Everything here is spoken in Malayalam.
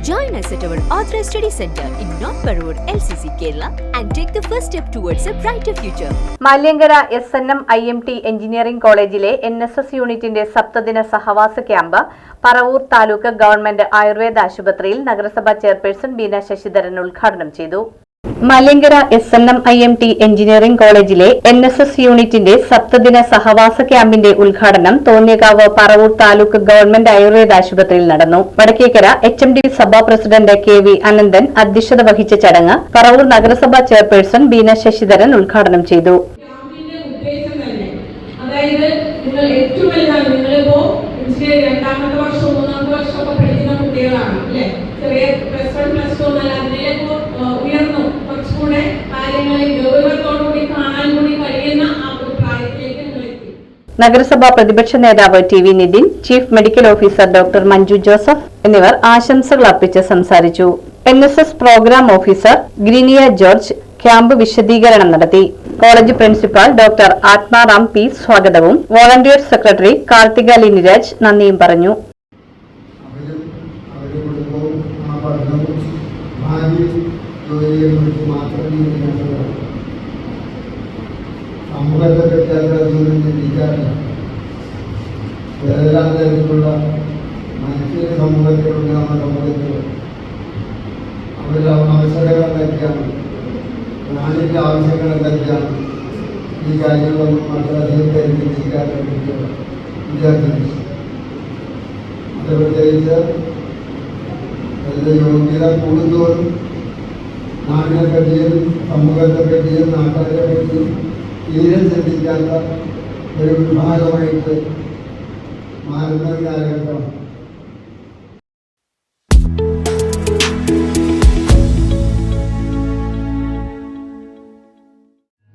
Join us at our Authorized Study Center in North Parur, LCC, Kerala, and take the first step towards a brighter future. Malyankara S N M I M T engineering കോളേജിലെ എൻ എസ് എസ് യൂണിറ്റിന്റെ സപ്തദിന സഹവാസ ക്യാമ്പ് പറവൂർ താലൂക്ക് ഗവൺമെന്റ് ആയുർവേദ ആശുപത്രിയിൽ നഗരസഭാ ചെയർപേഴ്സൺ ബീന ശശിധരൻ ഉദ്ഘാടനം ചെയ്തു Malyankara S N M I M T engineering കോളേജിലെ എൻ എസ് എസ് യൂണിറ്റിന്റെ സപ്തദിന സഹവാസ ക്യാമ്പിന്റെ ഉദ്ഘാടനം തോന്നിയകാവ് പറവൂർ താലൂക്ക് ഗവൺമെന്റ് ആയുർവേദ ആശുപത്രിയിൽ നടന്നു. വടക്കേക്കര എച്ച് എം ഡി സഭാ പ്രസിഡന്റ് കെ വി അനന്തൻ അധ്യക്ഷത വഹിച്ച ചടങ്ങ് പറവൂർ നഗരസഭാ ചെയർപേഴ്സൺ ബീന ശശിധരൻ ഉദ്ഘാടനം ചെയ്തു. രണ്ടാമത്തെ വർഷം മൂന്നാമത്തെ വർഷമൊക്കെ പഠിക്കുന്ന കുട്ടികളാണ് അല്ലെ? ചെറിയ നഗരസഭാ പ്രതിപക്ഷ നേതാവ് T V Nithin chief medical officer doctor Manju Joseph എന്നിവർ ആശംസകൾ അർപ്പിച്ച് സംസാരിച്ചു. N S S programme officer Greenia George camp വിശദീകരണം നടത്തി. College principal doctor Athmaram P സ്വാഗതവും വോളണ്ടിയർ സെക്രട്ടറി കാർത്തിക ലിനിരാജ് നന്ദിയും പറഞ്ഞു. ഭാവി ജോലിയെ മാത്രമേ ചിന്തിക്കാറുള്ളൂ സമൂഹത്തെ പറ്റി അത്രയധികം ചിന്തിക്കാറില്ല. ഏതെല്ലാം തരത്തിലുള്ള മനുഷ്യ സമൂഹത്തിലുണ്ടാകുന്ന സമൂഹത്തിൽ അവരുടെ അവസരങ്ങൾ എന്തൊക്കെയാണ്? നാടിന്റെ ആവശ്യങ്ങൾ എന്തൊക്കെയാണ്? ഈ കാര്യങ്ങളൊന്നും അത്രയധികം പേര് ചിന്തിക്കാതെ വിദ്യാർത്ഥികൾ. അത് പ്രത്യേകിച്ച് അതിന്റെ യോഗ്യത കൂടുന്തോറും നാടിനെ പറ്റിയും സമൂഹത്തെ പറ്റിയും നാട്ടുകാരെ പറ്റിയും തീരെ ചിന്തിക്കാത്ത ഒരു വിഭാഗമായിട്ട് മാറുന്ന ഒരു